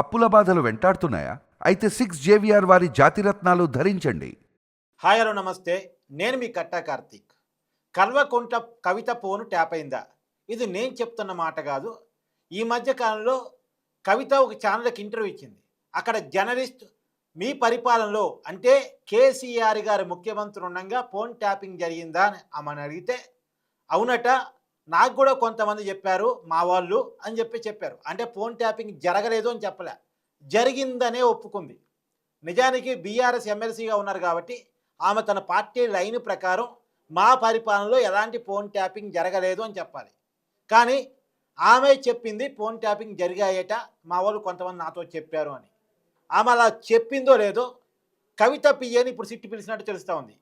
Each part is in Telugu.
అప్పుల బాధలు వెంటాడుతున్నాయా? అయితే సిక్స్ జేవిఆర్ వారి జాతిరత్నాలు ధరించండి. హాయ్ హలో నమస్తే. నేను మీ కట్టా కార్తీక్. కల్వకుంట్ల కవిత ఫోను ట్యాప్ అయిందా? ఇది నేను చెప్తున్న మాట కాదు. ఈ మధ్య కాలంలో కవిత ఒక ఛానల్కి ఇంటర్వ్యూ ఇచ్చింది. అక్కడ జర్నలిస్ట్ మీ పరిపాలనలో అంటే కేసీఆర్ గారు ముఖ్యమంత్రి ఉండగా ఫోన్ ట్యాపింగ్ జరిగిందా అని ఆమెను అడిగితే అవునట నాకు కూడా కొంతమంది చెప్పారు మా వాళ్ళు అని చెప్పి చెప్పారు. అంటే ఫోన్ ట్యాపింగ్ జరగలేదు అని చెప్పలే. జరిగిందనే ఒప్పుకుంది. నిజానికి బీఆర్ఎస్ ఎమ్మెల్సీగా ఉన్నారు కాబట్టి ఆమె తన పార్టీ లైన్ ప్రకారం మా పరిపాలనలో ఎలాంటి ఫోన్ ట్యాపింగ్ జరగలేదు అని చెప్పాలి. కానీ ఆమె చెప్పింది ఫోన్ ట్యాపింగ్ జరిగాయట మా వాళ్ళు కొంతమంది నాతో చెప్పారు అని. ఆమె అలా చెప్పిందో లేదో కవిత పియ్యని ఇప్పుడు సిట్టి పిలిచినట్టు తెలుస్తూ ఉంది.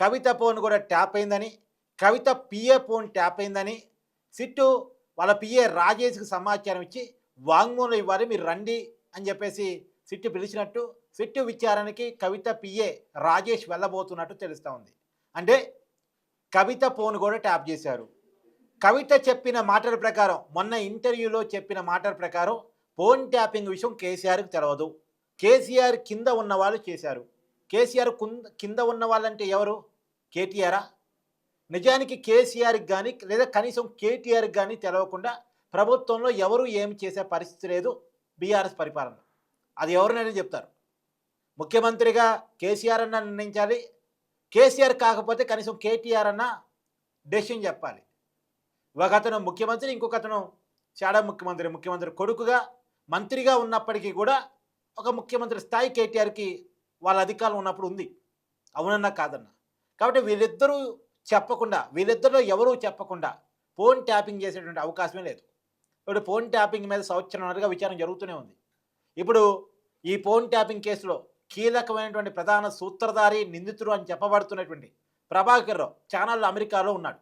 కవిత ఫోన్ కూడా ట్యాప్ అయిందని కవిత పిఏ ఫోన్ ట్యాప్ అయిందని సిట్టు వాళ్ళ పిఏ రాజేష్కి సమాచారం ఇచ్చి వాంగ్మూలం ఇవ్వాలి మీరు రండి అని చెప్పేసి సిట్టు పిలిచినట్టు సిట్టు విచారణకి కవిత పిఏ రాజేష్ వెళ్ళబోతున్నట్టు తెలుస్తూ ఉంది. అంటే కవిత ఫోన్ కూడా ట్యాప్ చేశారు. కవిత చెప్పిన మాటల ప్రకారం మొన్న ఇంటర్వ్యూలో చెప్పిన మాటల ప్రకారం ఫోన్ ట్యాపింగ్ విషయం కేసీఆర్కి తెలవదు. కేసీఆర్ కింద ఉన్న వాళ్ళు చేశారు. కేసీఆర్ కింద ఉన్న వాళ్ళంటే ఎవరు? కేటీఆరా? నిజానికి కేసీఆర్కి కానీ లేదా కనీసం కేటీఆర్కి కానీ తెలవకుండా ప్రభుత్వంలో ఎవరు ఏమి చేసే పరిస్థితి లేదు బీఆర్ఎస్ పరిపాలన. అది ఎవరినైనా చెప్తారు. ముఖ్యమంత్రిగా కేసీఆర్ అన్న నిర్ణయించాలి. కేసీఆర్ కాకపోతే కనీసం కేటీఆర్ అన్న డెసిషన్ చెప్పాలి. ఒక అతను ముఖ్యమంత్రి ఇంకొక అతను చాడా ముఖ్యమంత్రి ముఖ్యమంత్రి కొడుకుగా మంత్రిగా ఉన్నప్పటికీ కూడా ఒక ముఖ్యమంత్రి స్థాయి కేటీఆర్కి వాళ్ళ అధికారం ఉన్నప్పుడు ఉంది. అవునన్నా కాదన్నా. కాబట్టి వీళ్ళిద్దరూ చెప్పకుండా వీళ్ళిద్దరిలో ఎవరూ చెప్పకుండా ఫోన్ ట్యాపింగ్ చేసేటువంటి అవకాశమే లేదు. ఇప్పుడు ఫోన్ ట్యాపింగ్ మీద సంవత్సరంన్నరగా విచారణ జరుగుతూనే ఉంది. ఇప్పుడు ఈ ఫోన్ ట్యాపింగ్ కేసులో కీలకమైనటువంటి ప్రధాన సూత్రధారి నిందితుడు అని చెప్పబడుతున్నటువంటి ప్రభాకర్ రావు ఛానల్లో అమెరికాలో ఉన్నాడు.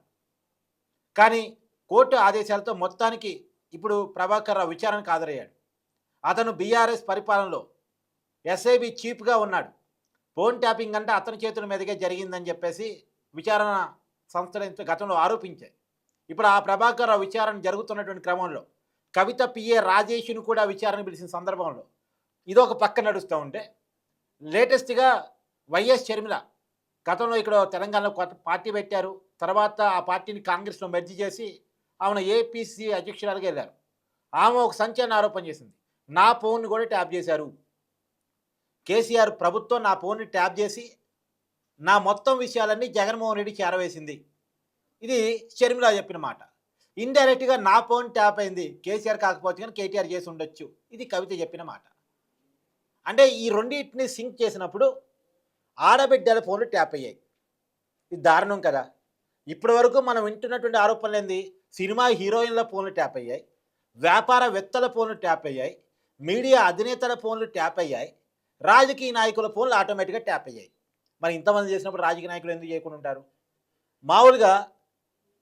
కానీ కోర్టు ఆదేశాలతో మొత్తానికి ఇప్పుడు ప్రభాకర్ రావు విచారణకు హాజరయ్యాడు. అతను బీఆర్ఎస్ పరిపాలనలో ఎస్ఐబి చీఫ్గా ఉన్నాడు. ఫోన్ ట్యాపింగ్ అంటే అతని చేతుల మీదుగా జరిగిందని చెప్పేసి విచారణ సంస్థలు గతంలో ఆరోపించాయి. ఇప్పుడు ఆ ప్రభాకర్ విచారణ జరుగుతున్నటువంటి క్రమంలో కవిత పిఏ రాజేష్ను కూడా విచారణ పిలిచిన సందర్భంలో ఇదొక పక్క నడుస్తూ ఉంటే లేటెస్ట్గా వైఎస్ షర్మిల గతంలో ఇక్కడ తెలంగాణలో కొత్త పార్టీ పెట్టారు. తర్వాత ఆ పార్టీని కాంగ్రెస్లో మెర్జీ చేసి ఆమెను ఏపీసీ అధ్యక్షురాలుగా వెళ్ళారు ఆమె ఒక సంచలన ఆరోపణ చేసింది. నా ఫోన్ కూడా ట్యాప్ చేశారు. కేసీఆర్ ప్రభుత్వం నా ఫోన్ని ట్యాప్ చేసి నా మొత్తం విషయాలన్నీ జగన్మోహన్ రెడ్డి చేరవేసింది. ఇది షర్మిల చెప్పిన మాట. ఇండైరెక్ట్గా నా ఫోన్ ట్యాప్ అయింది. కేసీఆర్ కాకపోతే కానీ కేటీఆర్ చేసి ఉండొచ్చు. ఇది కవిత చెప్పిన మాట. అంటే ఈ రెండింటిని సింక్ చేసినప్పుడు ఆడబిడ్డల ఫోన్లు ట్యాప్ అయ్యాయి. ఇది దారుణం కదా. ఇప్పటి వరకు మనం వింటున్నటువంటి ఆరోపణలు ఏంది? సినిమా హీరోయిన్ల ఫోన్లు ట్యాప్ అయ్యాయి. వ్యాపారవేత్తల ఫోన్లు ట్యాప్ అయ్యాయి. మీడియా అధినేతల ఫోన్లు ట్యాప్ అయ్యాయి. రాజకీయ నాయకుల ఫోన్లు ఆటోమేటిక్గా ట్యాప్ అయ్యాయి. మరి ఇంతమంది చేసినప్పుడు రాజకీయ నాయకులు ఎందుకు చేయకుండా ఉంటారు? మామూలుగా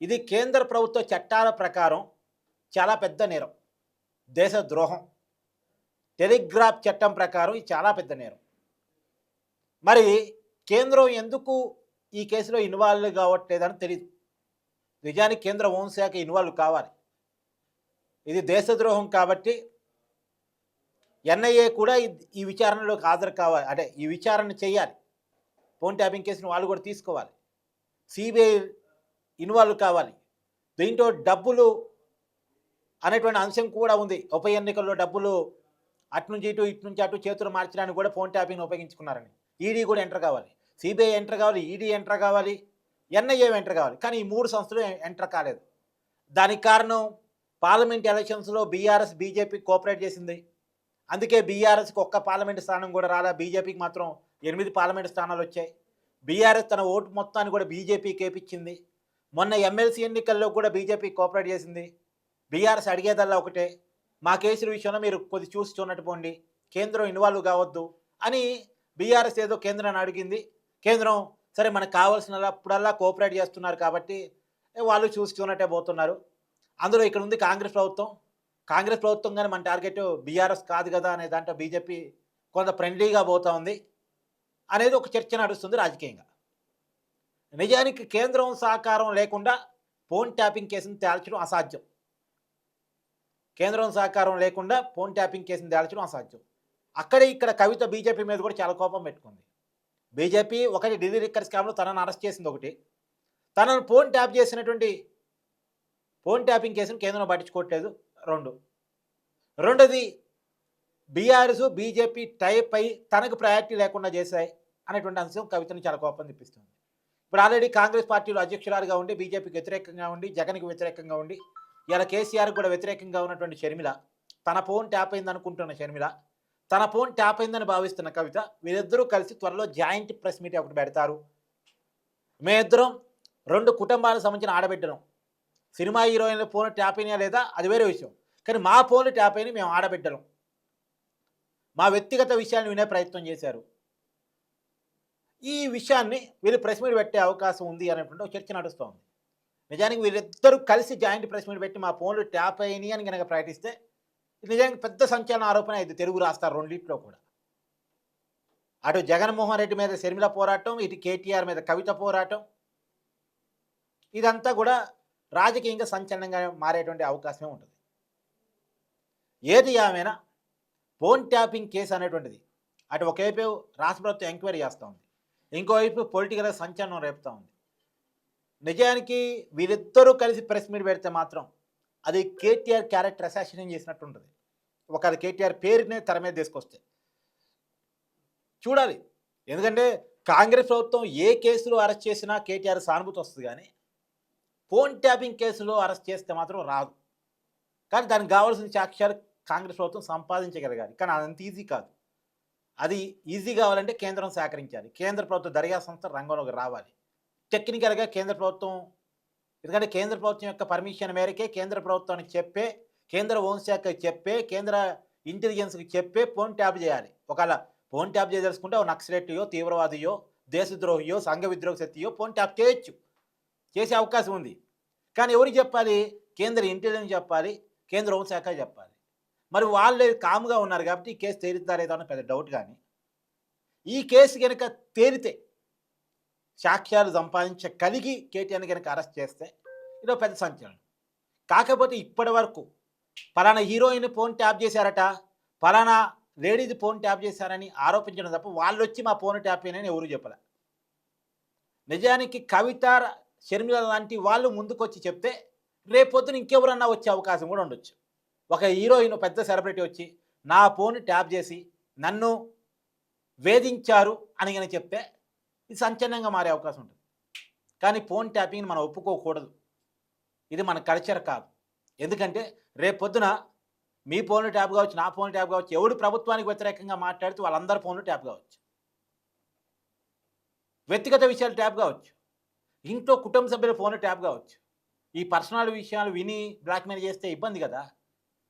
ఇది కేంద్ర ప్రభుత్వ చట్టాల ప్రకారం చాలా పెద్ద నేరం. దేశ ద్రోహం. టెలిగ్రాఫ్ చట్టం ప్రకారం ఇది చాలా పెద్ద నేరం. మరి కేంద్రం ఎందుకు ఈ కేసులో ఇన్వాల్వ్ కావట్లేదని తెలియదు నిజానికి కేంద్ర హోంశాఖ ఇన్వాల్వ్ కావాలి. ఇది దేశద్రోహం కాబట్టి ఎన్ఐఏ కూడా ఈ- ఈ విచారణలోకి హాజరు కావాలి. అంటే ఈ విచారణ చేయాలి. ఫోన్ ట్యాపింగ్ కేసును వాళ్ళు కూడా తీసుకోవాలి. సిబిఐ ఇన్వాల్వ్ కావాలి. దీంట్లో డబ్బులు అనేటువంటి అంశం కూడా ఉంది. ఉప ఎన్నికల్లో డబ్బులు అటు నుంచి ఇటు ఇటు నుంచి అటు చేతులు మార్చడానికి కూడా ఫోన్ ట్యాపింగ్ ఉపయోగించుకున్నారని. ఈడీ కూడా ఎంటర్ కావాలి. సిబిఐ ఎంటర్ కావాలి ఈడీ ఎంటర్ కావాలి ఎన్ఐఏ ఎంటర్ కావాలి. కానీ ఈ మూడు సంస్థలు ఎంటర్ కాలేదు. దానికి కారణం పార్లమెంట్ ఎలక్షన్స్లో బీఆర్ఎస్ బీజేపీ కోఆపరేట్ చేసింది. అందుకే బీఆర్ఎస్కి ఒక్క పార్లమెంట్ స్థానం కూడా రాలా. బీజేపీకి మాత్రం ఎనిమిది పార్లమెంట్ స్థానాలు వచ్చాయి బీఆర్ఎస్ తన ఓటు మొత్తాన్ని కూడా బీజేపీ కేపించింది. మొన్న ఎమ్మెల్సీ ఎన్నికల్లో కూడా బీజేపీ కోఆపరేట్ చేసింది. బీఆర్ఎస్ అడిగేదల్లా ఒకటే మా కేసుల విషయంలో మీరు కొద్ది చూసి చూడట్టు పోండి. కేంద్రం ఇన్వాల్వ్ కావద్దు అని బీఆర్ఎస్ ఏదో కేంద్రాన్ని అడిగింది. కేంద్రం సరే మనకు కావాల్సినప్పుడల్లా కోఆపరేట్ చేస్తున్నారు కాబట్టి వాళ్ళు చూసి చూనట్టే పోతున్నారు. అందులో ఇక్కడ ఉంది కాంగ్రెస్ ప్రభుత్వం. కాంగ్రెస్ ప్రభుత్వం కానీ మన టార్గెట్ బీఆర్ఎస్ కాదు కదా అనే దాంట్లో బీజేపీ కొంత ఫ్రెండ్లీగా పోతూ ఉంది. అనేది ఒక చర్చ నడుస్తుంది రాజకీయంగా. నిజానికి కేంద్రం సహకారం లేకుండా ఫోన్ ట్యాపింగ్ కేసును తేల్చడం అసాధ్యం. కేంద్రం సహకారం లేకుండా ఫోన్ ట్యాపింగ్ కేసుని తేల్చడం అసాధ్యం. అక్కడే ఇక్కడ కవిత బీజేపీ మీద కూడా చాలా కోపం పెట్టుకుంది. బీజేపీ ఒకటి ఢిల్లీ రిక్కర్ స్కామ్లో తనను అరెస్ట్ చేసింది ఒకటి. తనను ఫోన్ ట్యాప్ చేసినటువంటి ఫోన్ ట్యాపింగ్ కేసును కేంద్రం పట్టించుకోవట్లేదు. రెండు. రెండోది బీఆర్ఎస్ బీజేపీ టైప్ అయి తనకు ప్రయారిటీ లేకుండా చేశాయి. అనేటువంటి అంశం కవితను చాలా కోపం తెప్పిస్తుంది. ఇప్పుడు ఆల్రెడీ కాంగ్రెస్ పార్టీలో అధ్యక్షురాలుగా ఉండి బీజేపీకి వ్యతిరేకంగా ఉండి జగన్కి వ్యతిరేకంగా ఉండి ఇలా కేసీఆర్ కూడా వ్యతిరేకంగా ఉన్నటువంటి షర్మిల తన ఫోన్ ట్యాప్ అయింది అనుకుంటున్న షర్మిల తన ఫోన్ ట్యాప్ అయిందని భావిస్తున్న కవిత వీరిద్దరూ కలిసి త్వరలో జాయింట్ ప్రెస్ మీట్ ఒకటి పెడతారు. మేమిద్దరం రెండు కుటుంబాలకు సంబంధించిన ఆడబిడ్డలం. సినిమా హీరోయిన్ల ఫోన్ ట్యాప్ అయినా లేదా? అది వేరే విషయం. కానీ మా ఫోన్లు ట్యాప్ అయినా మేము ఆడబిడ్డలం. మా వ్యక్తిగత విషయాన్ని వినే ప్రయత్నం చేశారు. ఈ విషయాన్ని వీళ్ళు ప్రెస్ మీట్ పెట్టే అవకాశం ఉంది అనేటువంటి ఒక చర్చ నడుస్తోంది. నిజానికి వీళ్ళిద్దరూ కలిసి జాయింట్ ప్రెస్ మీట్ పెట్టి మా ఫోన్లు ట్యాప్ అయినాయి అని కనుక ప్రకటిస్తే నిజానికి పెద్ద సంచలన ఆరోపణ ఇది తెలుగు రాస్తారు రెండింటిలో కూడా. అటు జగన్మోహన్ రెడ్డి మీద శర్మిల పోరాటం ఇటు కేటీఆర్ మీద కవిత పోరాటం ఇదంతా కూడా రాజకీయంగా సంచలనంగా మారేటువంటి అవకాశమే ఉంటుంది. ఏది ఏమైనా ఫోన్ ట్యాపింగ్ కేసు అనేటువంటిది అటు ఒకవైపు రాష్ట్ర ప్రభుత్వం ఎంక్వైరీ చేస్తూ ఉంది ఇంకోవైపు పొలిటికల్ సంచలనం రేపుతూ ఉంది. నిజానికి వీరిద్దరూ కలిసి ప్రెస్ మీట్ పెడితే మాత్రం అది కేటీఆర్ క్యారెక్టర్ అసాసినేషన్ చేసినట్టు ఉంటుంది ఒక కేటీఆర్ పేరునే తెర మీద తీసుకొస్తే. చూడాలి. ఎందుకంటే కాంగ్రెస్ ప్రభుత్వం ఏ కేసులో అరెస్ట్ చేసినా కేటీఆర్ సానుభూతి వస్తుంది కానీ ఫోన్ ట్యాపింగ్ కేసులో అరెస్ట్ చేస్తే మాత్రం రాదు. కానీ దానికి కావాల్సిన సాక్ష్యాలు కాంగ్రెస్ ప్రభుత్వం సంపాదించగలగాలి. కానీ అదంత ఈజీ కాదు. అది ఈజీ కావాలంటే కేంద్రం సహకరించాలి. కేంద్ర ప్రభుత్వ దర్యాప్తు సంస్థ రంగంలోకి రావాలి. టెక్నికల్గా కేంద్ర ప్రభుత్వం ఎందుకంటే కేంద్ర ప్రభుత్వం యొక్క పర్మిషన్ మేరకే కేంద్ర ప్రభుత్వానికి చెప్పే కేంద్ర హోంశాఖకి చెప్పే కేంద్ర ఇంటెలిజెన్స్కి చెప్పే ఫోన్ ట్యాప్ చేయాలి. ఒకవేళ ఫోన్ ట్యాప్ చేయదలుచుకుంటే ఒక నక్సలెట్యో తీవ్రవాదియో దేశద్రోహియో సంఘ విద్రోహ శక్తియో ఫోన్ ట్యాప్ చేయొచ్చు. చేసే అవకాశం ఉంది. కానీ ఎవరికి చెప్పాలి? కేంద్ర ఇంటెలిజెన్స్ చెప్పాలి కేంద్ర హోంశాఖ చెప్పాలి. మరి వాళ్ళే కాముగా ఉన్నారు కాబట్టి ఈ కేసు తేలుతారేదో అని పెద్ద డౌట్ కానీ ఈ కేసు కనుక తేలితే సాక్ష్యాలు సంపాదించగలిగి కేటీఆర్ని కనుక అరెస్ట్ చేస్తే ఇదో పెద్ద సంచలనం. కాకపోతే ఇప్పటి వరకు పలానా హీరోయిన్ ఫోన్ ట్యాప్ చేశారట పలానా లేడీది ఫోన్ ట్యాప్ చేశారని ఆరోపించడం తప్ప వాళ్ళు వచ్చి మా ఫోన్ ట్యాప్ అయినని ఎవరు చెప్పలే. నిజానికి కవిత షర్మిల లాంటి వాళ్ళు ముందుకొచ్చి చెప్తే రేపొద్దున ఇంకెవరన్నా వచ్చే అవకాశం కూడా ఉండొచ్చు. ఒక హీరోయిన్ పెద్ద సెలబ్రిటీ వచ్చి నా ఫోన్ ట్యాప్ చేసి నన్ను వేధించారు అని కనుక చెప్తే ఇది సంచలనంగా మారే అవకాశం ఉంటుంది. కానీ ఫోన్ ట్యాపింగ్ని మనం ఒప్పుకోకూడదు. ఇది మన కల్చర్ కాదు. ఎందుకంటే రేపొద్దున మీ ఫోన్లు ట్యాప్ కావచ్చు నా ఫోన్ ట్యాప్ కావచ్చు ఎవడు ప్రభుత్వానికి వ్యతిరేకంగా మాట్లాడితే వాళ్ళందరి ఫోన్లు ట్యాప్ కావచ్చు. వ్యక్తిగత విషయాలు ట్యాప్ కావచ్చు. ఇంట్లో కుటుంబ సభ్యుల ఫోన్లు ట్యాప్ కావచ్చు. ఈ పర్సనల్ విషయాలు విని బ్లాక్మెయిల్ చేస్తే ఇబ్బంది కదా.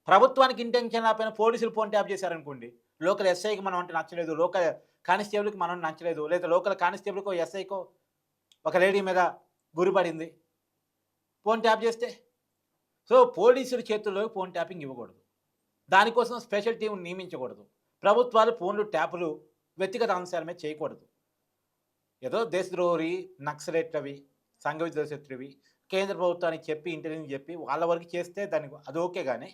ప్రభుత్వానికి ఇంటెన్షన్ లేకపోయినా పోలీసులు ఫోన్ ట్యాప్ చేశారనుకోండి లోకల్ ఎస్ఐకి మనం అంటే నచ్చలేదు లోకల్ కానిస్టేబుల్కి మనం నచ్చలేదు లేదా లోకల్ కానిస్టేబుల్కో ఎస్ఐకో ఒక లేడీ మీద గురిపడింది ఫోన్ ట్యాప్ చేస్తే. సో పోలీసుల చేతుల్లో ఫోన్ ట్యాపింగ్ ఇవ్వకూడదు. దానికోసం స్పెషల్ టీం నియమించకూడదు. ప్రభుత్వాలు ఫోన్లు ట్యాపులు వ్యక్తిగత అంశాల మీద చేయకూడదు. ఏదో దేశద్రోహి నక్సలెట్లవి సంఘ విద్రోహశత్రువి కేంద్ర ప్రభుత్వానికి చెప్పి ఇంటెలిజెన్స్ చెప్పి వాళ్ళ వరకు చేస్తే దానికి అది ఓకే కానీ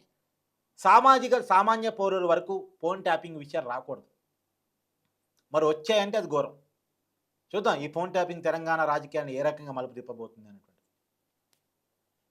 సామాజిక సామాన్య పౌరుల వరకు ఫోన్ ట్యాపింగ్ విషయాలు రాకూడదు. మరి వచ్చాయంటే అది ఘోరం. చూద్దాం ఈ ఫోన్ ట్యాపింగ్ తెలంగాణ రాజకీయాన్ని ఏ రకంగా మలుపు తిప్పబోతుంది అన్నట్టు.